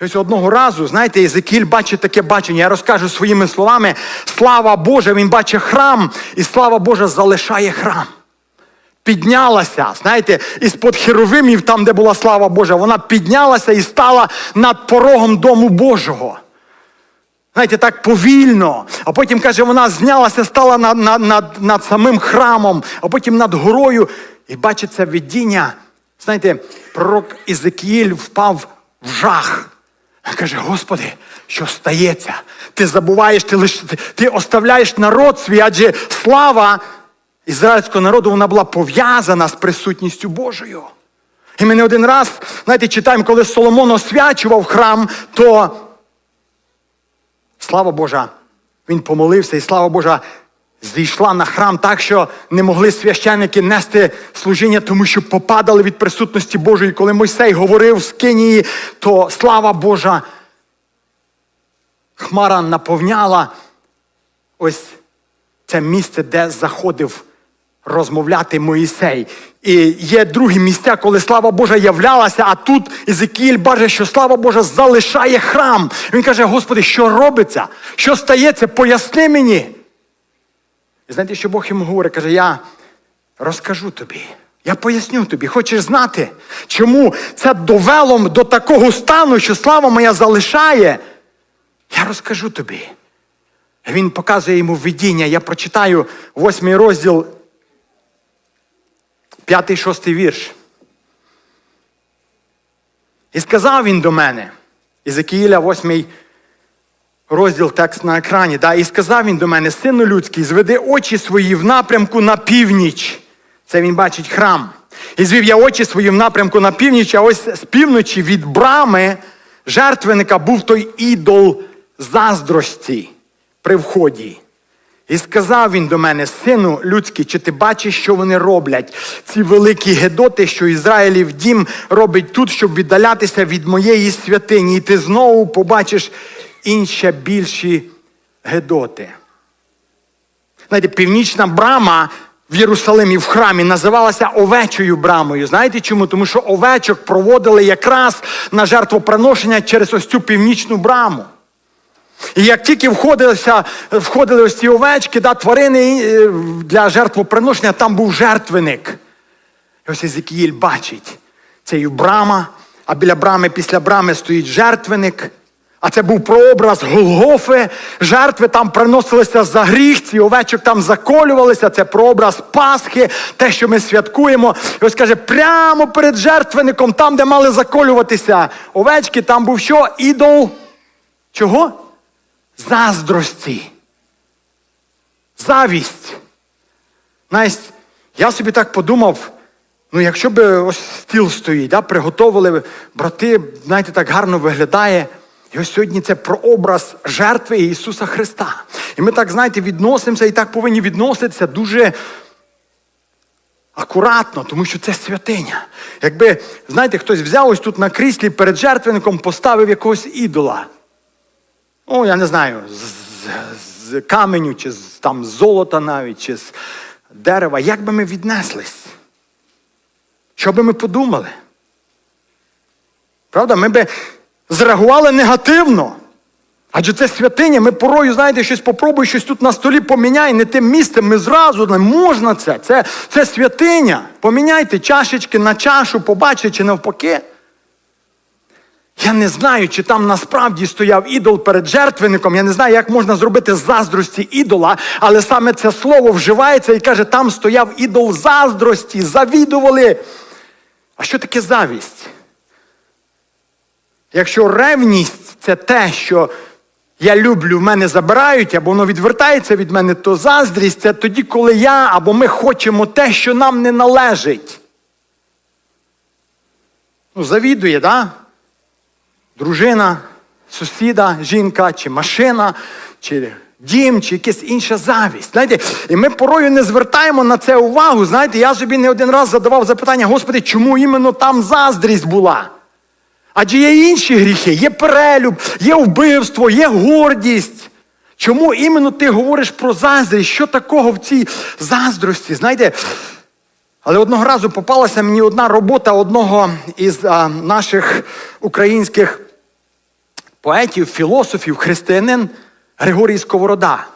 Ось одного разу, знаєте, Єзекіль бачить таке бачення. Я розкажу своїми словами. Слава Божа, він бачить храм, і слава Божа залишає храм. Піднялася, знаєте, із-под херовимів, там, де була слава Божа, вона піднялася і стала над порогом дому Божого. Знаєте, так повільно. А потім, каже, вона знялася, стала над, над, над, над самим храмом, а потім над горою. І бачить це видіння. Знаєте, пророк Ізекіїль впав в жах. Каже: Господи, що стається? Ти забуваєш, ти лиш ти оставляєш народ свій, адже слава ізраїльського народу вона була пов'язана з присутністю Божою. І ми не один раз, знаєте, читаємо, коли Соломон освячував храм, то слава Божа, він помолився, і слава Божа зійшла на храм так, що не могли священники нести служіння, тому що попадали від присутності Божої. Коли Мойсей говорив з Кинії, то слава Божа, хмара наповняла ось це місце, де заходив розмовляти Моїсей. І є другі місця, коли слава Божа являлася, а тут Ізекіль бачить, що слава Божа залишає храм. Він каже: Господи, що робиться? Що стається? Поясни мені. І знаєте, що Бог йому говорить, каже, я розкажу тобі. Я поясню тобі, хочеш знати, чому це довело до такого стану, що слава моя залишає. Я розкажу тобі. Він показує йому видіння. Я прочитаю восьмий розділ, п'ятий, шостий вірш. І сказав він до мене, Ізекіїля, восьмий розділ текст на екрані. Да? І сказав він до мене, сину людський, зведи очі свої в напрямку на північ. Це він бачить храм. І звів я очі свої в напрямку на північ, а ось з півночі від брами жертвенника був той ідол заздрості при вході. І сказав він до мене, сину людський, чи ти бачиш, що вони роблять? Ці великі гедоти, що Ізраїлів дім робить тут, щоб віддалятися від моєї святині. І ти знову побачиш інші більші гедоти. Знаєте, північна брама в Єрусалимі в храмі називалася овечою брамою. Знаєте чому? Тому що овечок проводили якраз на жертвоприношення через ось цю північну браму. І як тільки входилися, входили ось ці овечки, да, тварини е, для жертвоприношення, там був жертвеник. І ось Езекіїль бачить, це і брама, а біля брами, після брами стоїть жертвеник. А це був прообраз Голгофи. Жертви там приносилися за гріх, ці овечок там заколювалися. Це прообраз Пасхи, те, що ми святкуємо. І ось каже, прямо перед жертвенником, там, де мали заколюватися овечки, там був що? Ідол. Чого? Заздрості. Завість. Знаєте, я собі так подумав, ну якщо б ось стіл стоїть, да, приготовили брати, знаєте, так гарно виглядає. І ось сьогодні це прообраз жертви Ісуса Христа. І ми так, знаєте, відносимося і так повинні відноситися дуже акуратно, тому що це святиня. Якби, знаєте, хтось взяв ось тут на кріслі перед жертвенником, поставив якогось ідола. Ну, я не знаю, з, з, з каменю, чи з там з золота навіть, чи з дерева. Як би ми віднеслись? Що би ми подумали? Правда, ми би зреагували негативно. Адже це святиня, ми порою, знаєте, щось попробуй, щось тут на столі поміняй, не тим місцем, ми зразу не можна це. Це, це святиня. Поміняйте чашечки на чашу, побачите, чи навпаки. Я не знаю, чи там насправді стояв ідол перед жертвенником. Я не знаю, як можна зробити заздрості ідола, але саме це слово вживається і каже, там стояв ідол заздрості, завідували. А що таке завість? Якщо ревність це те, що я люблю, в мене забирають, або воно відвертається від мене, то заздрість це тоді, коли я або ми хочемо те, що нам не належить. Ну, завідує? Да? дружина, сусіда, жінка, чи машина, чи дім, чи якась інша завість. Знаєте, І ми порою не звертаємо на це увагу. Знаєте, я собі не один раз задавав запитання, Господи, чому іменно там заздрість була? Адже є інші гріхи, є перелюб, є вбивство, є гордість. Чому іменно ти говориш про заздрість? Що такого в цій заздрості? Знаєте, але одного разу попалася мені одна робота одного із а, наших українських поетів, філософів, християнин Григорій Сковорода.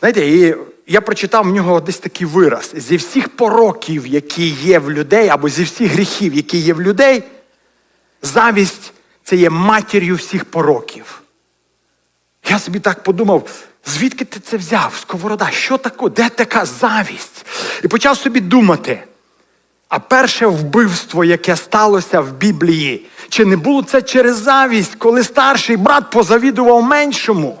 Знаєте, і я прочитав в нього десь такий вираз: зі всіх пороків, які є в людей, або зі всіх гріхів, які є в людей, завість це є матір'ю всіх пороків. Я собі так подумав, звідки ти це взяв, Сковорода? Що таке? Де така завість? І почав собі думати. А перше вбивство, яке сталося в Біблії, чи не було це через завість, коли старший брат позавідував меншому?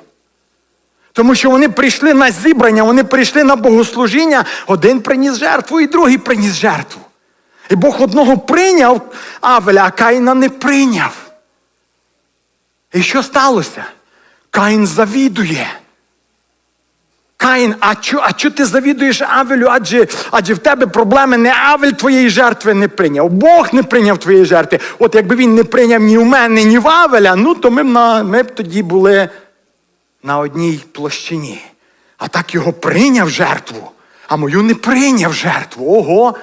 Тому що вони прийшли на зібрання, вони прийшли на богослужіння, один приніс жертву і другий приніс жертву. І Бог одного прийняв Авеля, а Каїна не прийняв. І що сталося? Каїн завідує. Каїн, а чо, а чо ти завідуєш Авелю? Адже, адже в тебе проблеми не Авель твоєї жертви не прийняв. Бог не прийняв твоєї жертви. От якби він не прийняв ні в мене, ні в Авеля, ну то ми б, на, ми б тоді були на одній площині. А так його прийняв жертву, а мою не прийняв жертву. Ого.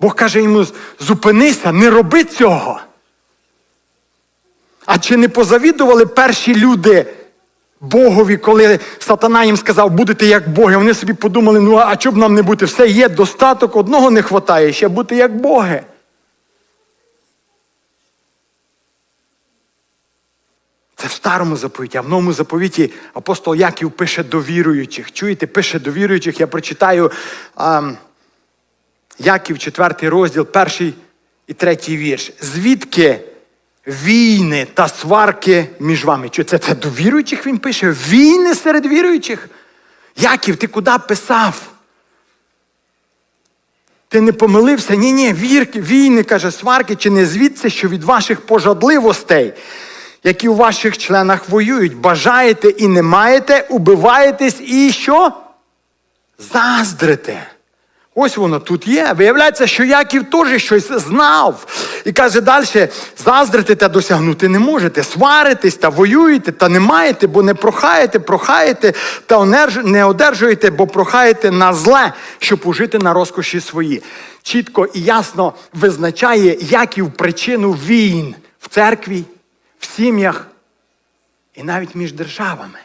Бог каже йому: зупинися, не роби цього. А чи не позавідували перші люди Богові, коли сатана їм сказав, будете як Боги? Вони собі подумали, ну а чоб нам не бути? Все є, достаток, одного не вистачає, ще бути як Боги. Це в старому заповіті, а в новому заповіті апостол Яків пише до віруючих. Чуєте, пише до віруючих. Я прочитаю а, Яків, 4 розділ, перший і третій вірш. Звідки війни та сварки між вами? Чи це, це до віруючих він пише? Війни серед віруючих? Яків, ти куди писав? Ти не помилився? Ні, ні, вірки, війни, каже, сварки, чи не звідси, що від ваших пожадливостей, які у ваших членах воюють, бажаєте і не маєте, убиваєтесь і що? Заздрите. Ось воно тут є. Виявляється, що Яків теж щось знав. І каже далі: заздрити та досягнути не можете, сваритесь та воюєте, та не маєте, бо не прохаєте, прохаєте та не одержуєте, бо прохаєте на зле, щоб ужити на розкоші свої. Чітко і ясно визначає Яків причину війн в церкві, в сім'ях і навіть між державами.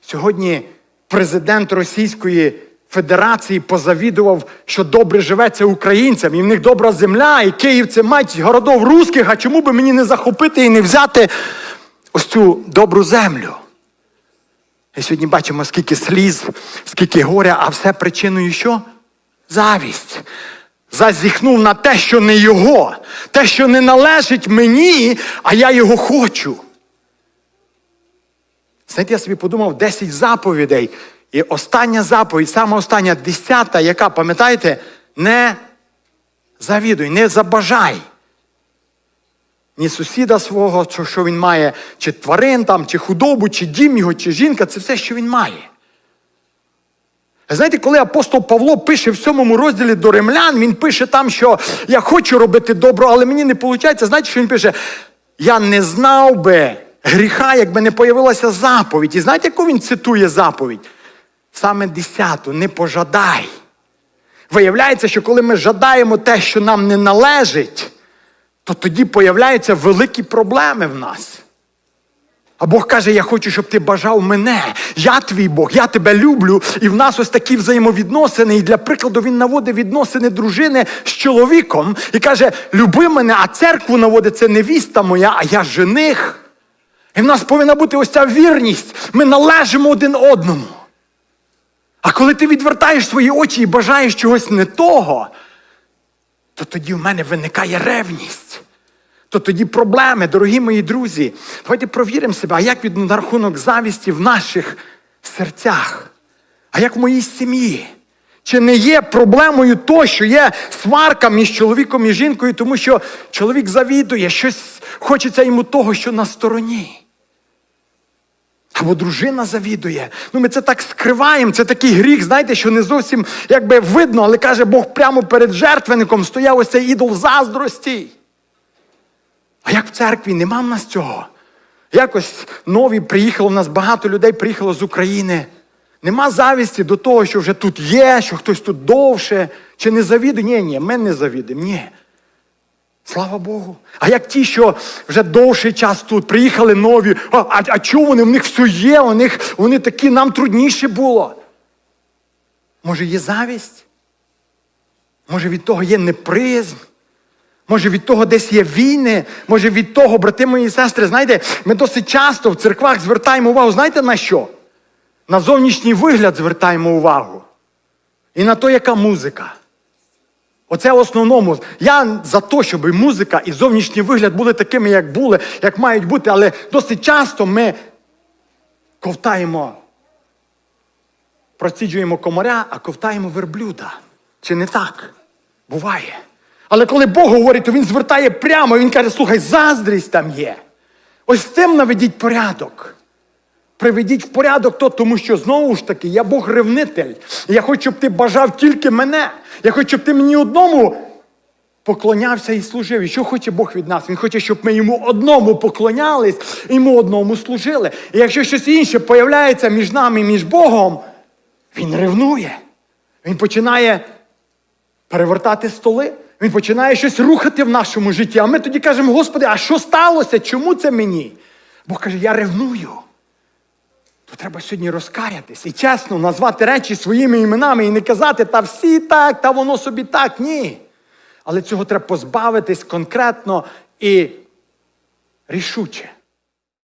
Сьогодні президент Російської Федерації позавідував, що добре живеться українцям, і в них добра земля, і Київ це мать городов русських, а чому би мені не захопити і не взяти ось цю добру землю? І сьогодні бачимо, скільки сліз, скільки горя, а все причиною що? Завість. Зазіхнув на те, що не його, те, що не належить мені, а я його хочу. Знаєте, я собі подумав 10 заповідей. І остання заповідь, саме остання, десята, яка, пам'ятаєте, не завідуй, не забажай. Ні сусіда свого, що, він має, чи тварин там, чи худобу, чи дім його, чи жінка, це все, що він має. Знаєте, коли апостол Павло пише в сьомому розділі до римлян, він пише там, що я хочу робити добро, але мені не виходить. Знаєте, що він пише? Я не знав би гріха, якби не появилася заповідь. І знаєте, яку він цитує заповідь? Саме десяту, не пожадай. Виявляється, що коли ми жадаємо те, що нам не належить, то тоді появляються великі проблеми в нас. А Бог каже, я хочу, щоб ти бажав мене. Я твій Бог, я тебе люблю. І в нас ось такі взаємовідносини. І для прикладу він наводить відносини дружини з чоловіком і каже: люби мене, а церкву наводить це невіста моя, а я жених. І в нас повинна бути ось ця вірність. Ми належимо один одному. А коли ти відвертаєш свої очі і бажаєш чогось не того, то тоді в мене виникає ревність. То тоді проблеми, дорогі мої друзі. Давайте провіримо себе, а як від рахунок завісті в наших серцях? А як в моїй сім'ї? Чи не є проблемою то, що є сварка між чоловіком і жінкою, тому що чоловік завідує, щось хочеться йому того, що на стороні? Або дружина завідує. Ну, ми це так скриваємо, це такий гріх, знаєте, що не зовсім якби видно, але каже Бог прямо перед жертвенником стояв ось цей ідол заздрості. А як в церкві нема в нас цього? Якось нові приїхало, в нас багато людей приїхало з України. Нема завісті до того, що вже тут є, що хтось тут довше, чи не завідує. Ні, ні, ми не завідуємо. Слава Богу. А як ті, що вже довший час тут, приїхали нові, а, а, а чого вони? В них все є, у них вони такі, нам трудніше було. Може, є завість? Може, від того є непризм? Може, від того десь є війни, може від того, брати мої сестри, знаєте, ми досить часто в церквах звертаємо увагу, знаєте на що? На зовнішній вигляд звертаємо увагу. І на те, яка музика. Оце в основному. Я за те, щоб музика, і зовнішній вигляд були такими, як були, як мають бути, але досить часто ми ковтаємо, проціджуємо комаря, а ковтаємо верблюда. Чи не так? Буває. Але коли Бог говорить, то він звертає прямо, він каже, слухай, заздрість там є. Ось з тим наведіть порядок. Приведіть в порядок то, тому що знову ж таки я Бог ревнитель. Я хочу, щоб ти бажав тільки мене. Я хочу, щоб ти мені одному поклонявся і служив. І що хоче Бог від нас? Він хоче, щоб ми йому одному поклонялись, йому одному служили. І якщо щось інше появляється між нами між Богом, він ревнує. Він починає перевертати столи. Він починає щось рухати в нашому житті. А ми тоді кажемо, Господи, а що сталося? Чому це мені? Бог каже, я ревную. То треба сьогодні розкаятись і чесно назвати речі своїми іменами і не казати, та всі так, та воно собі так. Ні. Але цього треба позбавитись конкретно і рішуче.